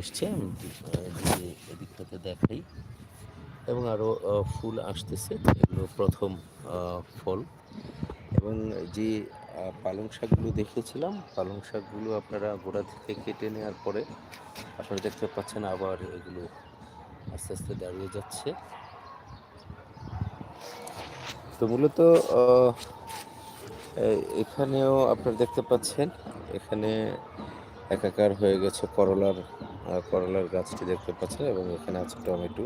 এসছে আমি এদিকটাতে দেখাই। এবং আরও ফুল আসতেছে এগুলো প্রথম ফল। এবং যে পালং শাকগুলো দেখেছিলাম, পালং শাকগুলো আপনারা গোড়া থেকে কেটে নেওয়ার পরে আপনারা দেখতে পাচ্ছেন আবার এগুলো আস্তে আস্তে দাঁড়িয়ে যাচ্ছে। তো মূলত এখানেও আপনারা দেখতে পাচ্ছেন, এখানে একাকার হয়ে গেছে করলার করলার গাছটি দেখতে পাচ্ছেন এবং এখানে আছে টমেটো।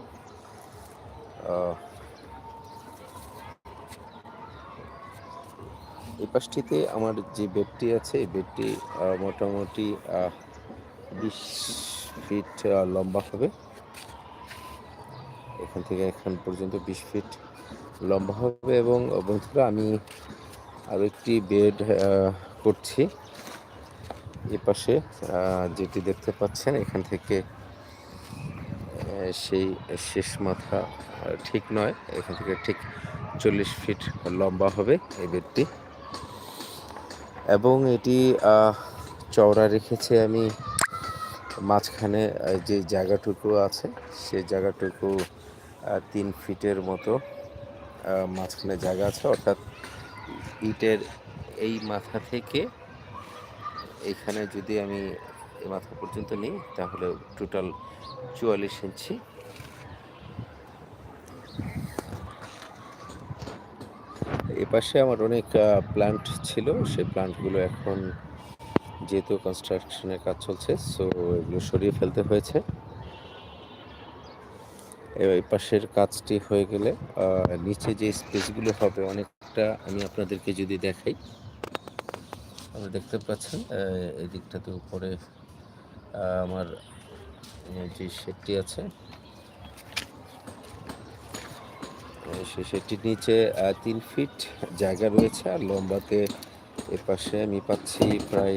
এই পাশটিতে আমার যে বেডটি আছে, এই বেডটি মোটামুটি বিশ ফিট লম্বা হবে। এখান থেকে এখান পর্যন্ত বিশ ফিট লম্বা হবে এবং বন্ধুরা আমি আরও একটি বেড করছি। এ পাশে যেটি দেখতে পাচ্ছেন, এখান থেকে সেই শেষ মাথা ঠিক নয়, এখান থেকে ঠিক চল্লিশ ফিট লম্বা হবে এই বেডটি। এবং এটি চওড়া রেখেছে আমি, মাঝখানে যে জায়গাটুকু আছে সেই জায়গাটুকু তিন ফিটের মতো মাঝখানে জায়গা আছে, অর্থাৎ ইটের এই মাথা থেকে এখানে যদি আমি এই মাথা পর্যন্ত নিই, তাহলে টোটাল চুয়াল্লিশ ইঞ্চি। এ পাশে আমার অনেক প্ল্যান্ট ছিল। সেই প্ল্যান্টগুলো এখন যেহেতু কনস্ট্রাকশনের কাজ চলছে সো এগুলো সরিয়ে ফেলতে হয়েছে। এই পাশের কাজটি হয়ে গেলে নিচে যে স্পেসগুলো হবে, অনেকটা আমি আপনাদেরকে যদি দেখাই। আপনারা দেখতে পাচ্ছেন এই দিকটাতে উপরে আমার যে শেডটি আছে সে শেডটির নিচে তিন ফিট জায়গা রয়েছে, আর লম্বাতে এ পাশে আমি পাচ্ছি প্রায়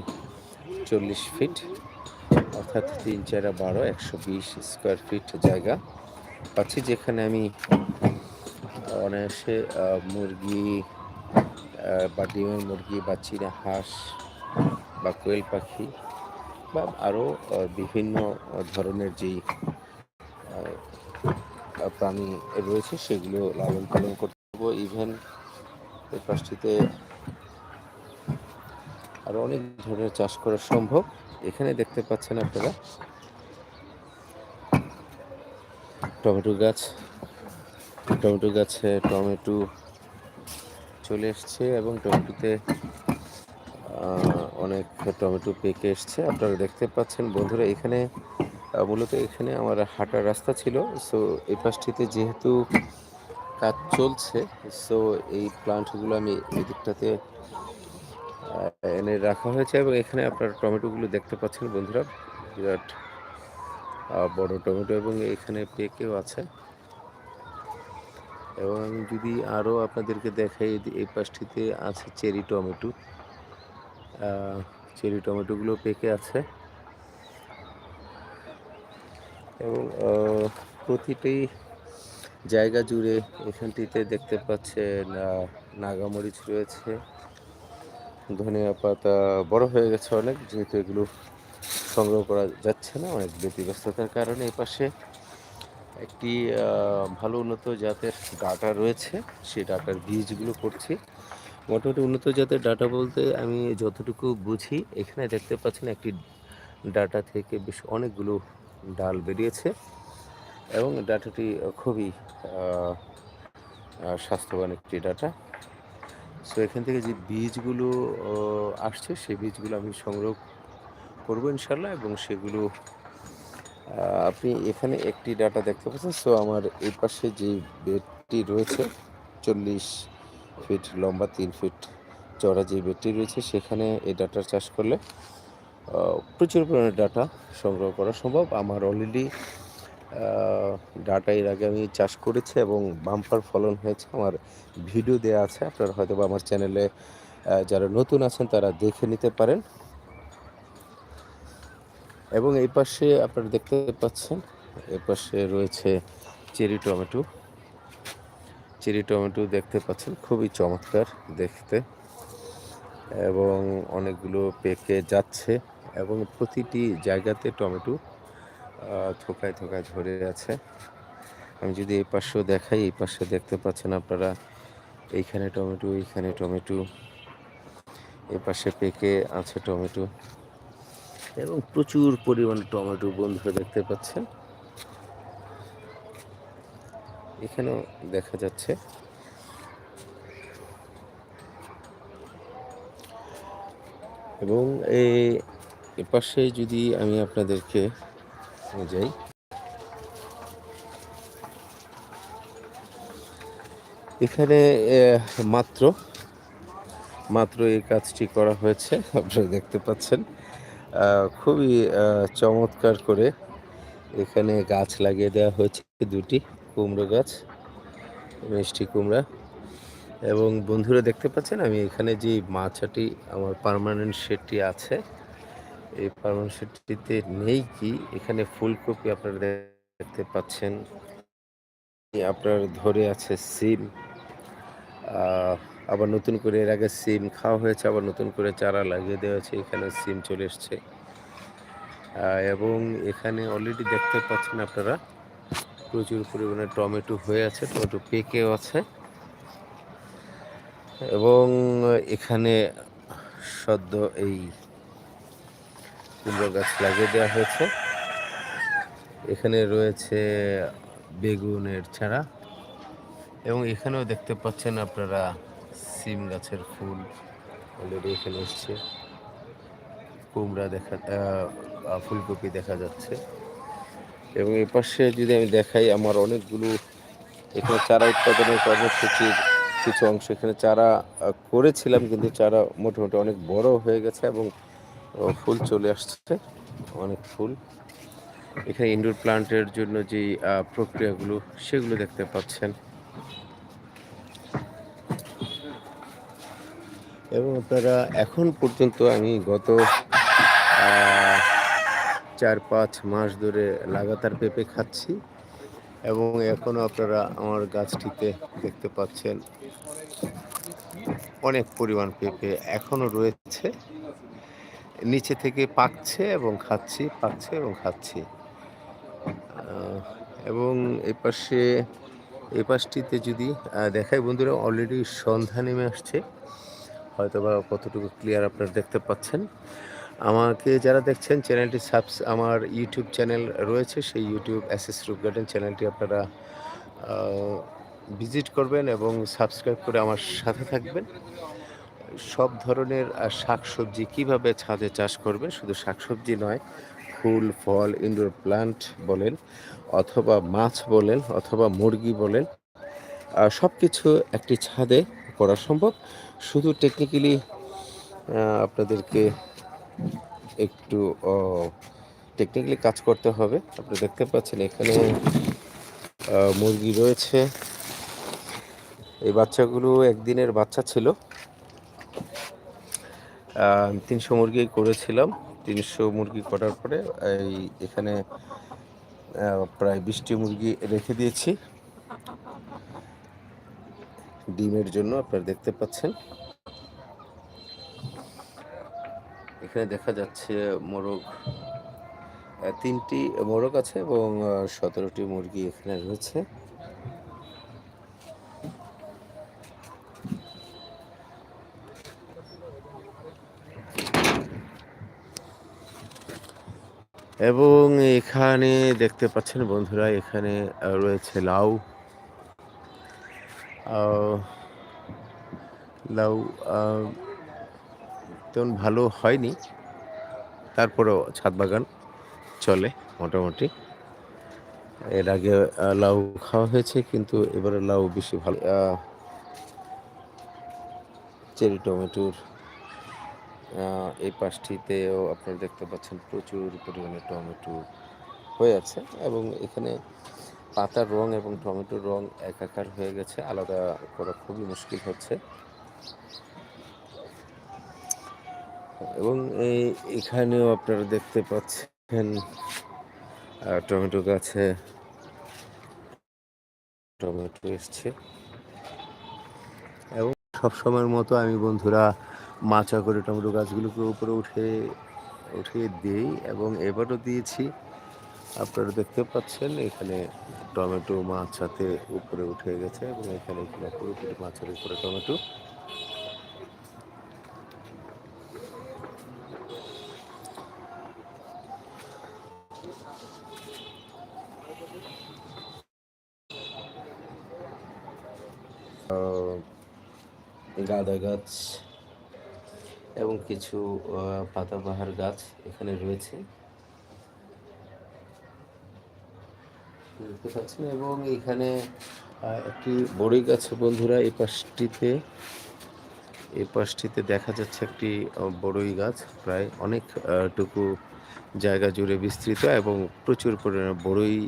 চল্লিশ ফিট, অর্থাৎ তিন চারা বারো, একশো বিশ স্কোয়ার ফিট জায়গা পাচ্ছি, যেখানে আমি অনায়াসে মুরগি বা ডিমের মুরগি বা চীনা হাঁস বা কোয়েল পাখি বা আরও বিভিন্ন ধরনের যেই প্রাণী রয়েছে সেগুলো লালন পালন করতে পারব ইভেন এই পাশটিতে আরও অনেক ধরনের চাষ করা সম্ভব। এখানে দেখতে পাচ্ছেন আপনারা টমেটো গাছ, টমেটো গাছে টমেটো চলে এসছে এবং টমেটোতে অনেক টমেটো পেকে এসছে। আপনারা দেখতে পাচ্ছেন বন্ধুরা, এখানে মূলত এখানে আমার হাঁটার রাস্তা ছিল। সো এই পাশটিতে যেহেতু কাজ চলছে সো এই প্লান্টগুলো আমি এই দিকটাতে এনে রাখা হয়েছে এবং এখানে আপনারা টমেটোগুলো দেখতে পাচ্ছেন বন্ধুরা। বিরাট বড় টমেটো এবং এখানে পেকেও আছে। এবং যদি আরও আপনাদেরকে দেখাই এই পাশটিতে আছে চেরি টমেটো। চেরি টমেটোগুলো পেকে আছে। এবং প্রতিটি জায়গা জুড়ে এখানটিতে দেখতে পাচ্ছেন নাগামরিচ রয়েছে। ধনিয়া পাতা বড় হয়ে গেছে অনেক, যেহেতু এগুলো সংগ্রহ করা যাচ্ছে না, অনেক ব্যতিব্যস্ততার কারণে এই পাশে একটি ভালো উন্নত জাতের ডাটা রয়েছে, সেই ডাটার বীজগুলো করছি। মোটামুটি উন্নত জাতের ডাটা বলতে আমি যতটুকু বুঝি, এখানে দেখতে পাচ্ছেন একটি ডাটা থেকে বেশ অনেকগুলো ডাল বেরিয়েছে এবং ডাটাটি খুবই স্বাস্থ্যবান একটি ডাটা। সো এখান থেকে যে বীজগুলো আসছে, সেই বীজগুলো আমি সংগ্রহ করব ইনশাল্লাহ এবং সেগুলো আপনি এখানে একটি ডাটা দেখতে পাচ্ছেন। সো আমার এই পাশে যে বেডটি রয়েছে, চল্লিশ ফিট লম্বা, তিন ফিট চড়া যে বেডটি রয়েছে, সেখানে এই ডাটার চাষ করলে প্রচুর পরিমাণে ডাটা সংগ্রহ করা সম্ভব। আমার অলরেডি ডাটা এর আগে আমি চাষ করেছি এবং বাম্পার ফলন হয়েছে। আমার ভিডিও দেওয়া আছে, আপনারা হয়তো বা আমার চ্যানেলে যারা নতুন আছেন, তারা দেখে নিতে পারেন। এবং এই পাশে আপনারা দেখতে পাচ্ছেন এ পাশে রয়েছে চেরি টমেটো। চেরি টমেটো দেখতে পাচ্ছেন, খুবই চমৎকার দেখতে এবং অনেকগুলো পেকে যাচ্ছে এবং প্রতিটি জায়গাতে টমেটো থোকায় থোকায় ঝরে আছে। আমি যদি এই পাশেও দেখাই, এই পাশে দেখতে পাচ্ছেন আপনারা, এইখানে টমেটো এইখানে টমেটো এ পাশে পেকে আছে টমেটো। এবং প্রচুর পরিমাণে টমেটো বন্ধুরা দেখতে পাচ্ছেন। এখানেও দেখা যাচ্ছে। এবং এই এপাশে যদি আমি আপনাদেরকে যাই। এখানে মাত্র মাত্র এই কাজটি করা হয়েছে, আপনারা দেখতে পাচ্ছেন। খুবই চমৎকার করে এখানে গাছ লাগিয়ে দেওয়া হয়েছে দুটি কুমড়ো গাছ, মিষ্টি কুমড়া। এবং বন্ধুরা দেখতে পাচ্ছেন, আমি এখানে যে মাছাটি, আমার পার্মানেন্ট শেডটি আছে, এই পার্মানেন্ট শেডটিতে নেই কি, এখানে ফুলকপি আপনারা দেখতে পাচ্ছেন। আপনার ধরে আছে সিম আবার নতুন করে এর আগে সিম খাওয়া হয়েছে, আবার নতুন করে চারা লাগিয়ে দেওয়া হয়েছে, এখানে সিম চলে এসছে। এবং এখানে অলরেডি দেখতে পাচ্ছেন আপনারা, প্রচুর পরিমাণে টমেটো হয়ে আছে, টমেটো পেকেও আছে। এবং এখানে সদ্য এই কুমড়ো গাছ লাগিয়ে দেওয়া হয়েছে। এখানে রয়েছে বেগুনের চারা। এবং এখানেও দেখতে পাচ্ছেন আপনারা সিম গাছের ফুল অলরেডি এখানে এসছে। কুমড়া দেখা ফুলকপি দেখা যাচ্ছে। এবং এই পাশে যদি আমি দেখাই, আমার অনেকগুলো এখানে চারা উৎপাদনের কর্মসূচির কিছু অংশ। এখানে চারা করেছিলাম, কিন্তু চারা মোটামুটি অনেক বড় হয়ে গেছে এবং ফুল চলে আসছে, অনেক ফুল। এখানে ইনডোর প্লান্টের জন্য যে প্রক্রিয়াগুলো, সেগুলো দেখতে পাচ্ছেন। এবং আপনারা এখন পর্যন্ত আমি গত চার, পাঁচ মাস ধরে লাগাতার পেঁপে খাচ্ছি এবং এখনও আপনারা আমার গাছটিতে দেখতে পাচ্ছেন অনেক পরিমাণ পেঁপে এখনও রয়েছে। নিচে থেকে পাকছে এবং খাচ্ছি, পাকছে এবং খাচ্ছি। এবং এই পাশে এই পাশটিতে যদি দেখায় বন্ধুরা অলরেডি সন্ধ্যা নেমে আসছে। হয়তো বা কতটুকু ক্লিয়ার আপনারা দেখতে পাচ্ছেন। আমাকে যারা দেখছেন চ্যানেলটি সাবস আমার ইউটিউব চ্যানেল রয়েছে, সেই ইউটিউব অ্যাসেস রুপ গার্ডেন চ্যানেলটি আপনারা ভিজিট করবেন এবং সাবস্ক্রাইব করে আমার সাথে থাকবেন। সব ধরনের শাক সবজি কীভাবে ছাদে চাষ করবেন, শুধু শাকসবজি নয়, ফুল, ফল ইনডোর প্লান্ট বলেন, অথবা মাছ বলেন, অথবা মুরগি বলেন সব কিছু একটি ছাদে করা সম্ভব। শুধু টেকনিক্যালি আপনাদেরকে একটু টেকনিক্যালি কাজ করতে হবে। আপনি দেখতে পাচ্ছেন এখানে মুরগি রয়েছে। এই বাচ্চাগুলো একদিনের বাচ্চা ছিল। তিনশো মুরগি করেছিলাম। তিনশো মুরগি করার পরে এই এখানে প্রায় বিশটি মুরগি রেখে দিয়েছি। ডিমের জন্য আপনারা দেখতে পাচ্ছেন। এখানে দেখা যাচ্ছে মোরগ তিনটি মোরগ আছে এবং সতেরোটি মুরগি এখানে রয়েছে। এবং এখানে দেখতে পাচ্ছেন বন্ধুরা, এখানে রয়েছে লাউ। লাউ তেমন ভালো হয়নি। তারপরেও ছাদ বাগান চলে মোটামুটি। এর আগে লাউ খাওয়া হয়েছে, কিন্তু এবারে লাউ বেশি ভালো চেরি টমেটোর এই পাশটিতেও আপনারা দেখতে পাচ্ছেন প্রচুর পরিমাণে টমেটো হয়ে আছে এবং এখানে পাতার রং এবং টমেটোর রং একাকার হয়ে গেছে, আলাদা করা খুবই মুশকিল হচ্ছে। এবং এই এখানেও আপনারা দেখতে পাচ্ছেন টমেটো গাছে টমেটো এসছে। এবং সব সময়ের মতো আমি বন্ধুরা মাচা করে টমেটো গাছগুলোকে উপরে উঠে, উঠিয়ে দিই এবং এবারও দিয়েছি। আপনারা দেখতে পাচ্ছেন, এখানে টমেটো মাছ সাথে উপরে উঠে গেছে এবং এখানে পুরো পুরোপুরি মাছের উপরে টমেটো। গাঁদা গাছ এবং কিছু পাতাবাহার গাছ এখানে রয়েছে। দেখতে পাচ্ছেন এবং এখানে একটি বড়ই গাছ বন্ধুরা, এই পাশটিতে এই পাশটিতে দেখা যাচ্ছে একটি বড়ই গাছ, প্রায় অনেক টুকু জায়গা জুড়ে বিস্তৃত এবং প্রচুর পরিমাণে বড়ই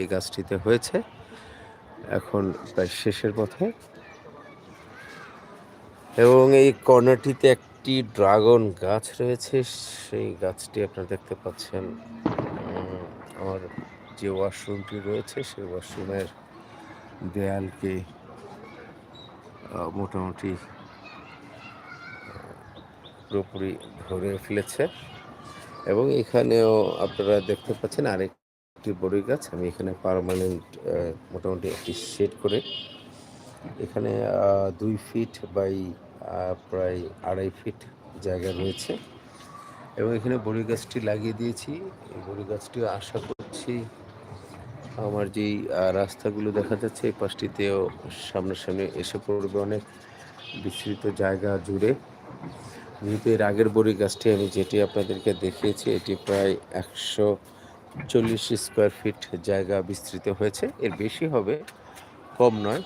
এই গাছটিতে হয়েছে। এখন প্রায় শেষের পথে। এবং এই কর্নারটিতে একটি ড্রাগন গাছ রয়েছে, সেই গাছটি আপনারা দেখতে পাচ্ছেন। আমার যে ওয়াশরুমটি রয়েছে সেই ওয়াশরুমের দেয়ালকে মোটামুটি পুরোপুরি ধরে ফেলেছে। এবং এখানেও আপনারা দেখতে পাচ্ছেন আরেকটি বড়ই গাছ। আমি এখানে পারমানেন্ট মোটামুটি একটি শেড করে, এখানে দুই ফিট বাই প্রায় আড়াই ফিট জায়গা রয়েছে। এবং এখানে বড়ি গাছটি লাগিয়ে দিয়েছি। এই বড়ি গাছটি আশা করছি আমার যেই রাস্তাগুলো দেখা যাচ্ছে, এই পাশটিতেও সামনাসামনি এসে পড়বে অনেক বিস্তৃত জায়গা জুড়ে। যেহেতু এর আগের বড়ি গাছটি আমি যেটি আপনাদেরকে দেখিয়েছি, এটি প্রায় একশো চল্লিশ স্কোয়ার ফিট জায়গা বিস্তৃত হয়েছে। এর বেশি হবে, কম নয়।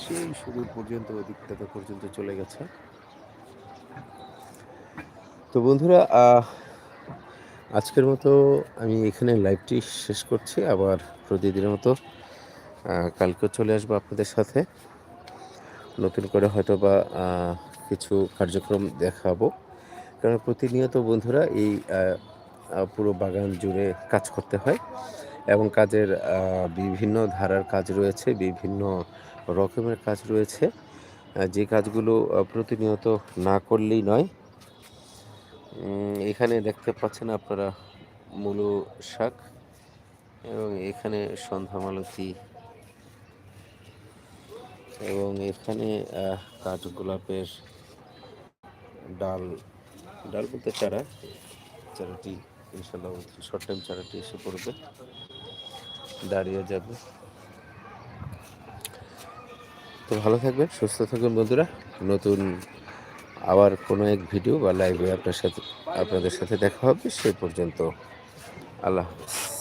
সেই সুদূর পর্যন্ত অধিকতা পর্যন্ত চলে গেছে। তো বন্ধুরা আজকের মতো আমি এখানে লাইভটি শেষ করছি। আবার প্রতিদিনের মতো আহ, কালকে চলে আসব আপনাদের সাথে। নতুন করে হয়তো বা কিছু কার্যক্রম দেখাবো। কারণ প্রতিনিয়ত বন্ধুরা এই পুরো বাগান জুড়ে কাজ করতে হয় এবং কাজের বিভিন্ন ধারার কাজ রয়েছে বিভিন্ন রকমের কাজ রয়েছে। যে কাজগুলো প্রতিনিয়ত না করলেই নয় এখানে দেখতে পাচ্ছেন আপনারা মূলো শাক এবং এখানে সন্ধ্যা মালতী এবং এখানে আহ, কাঠগোলাপের ডাল ডাল বলতে চারা। চারাটি ইনশাল্লাহ শর্ট টাইম চারাটি এসে পড়বে। দাঁড়িয়ে যাবে। তো ভালো থাকবেন সুস্থ থাকবেন বন্ধুরা। নতুন আবার কোনো এক ভিডিও বা লাইভে আপনার সাথে, আপনাদের সাথে দেখা হবে, সে পর্যন্ত। আল্লাহ হাফিজ।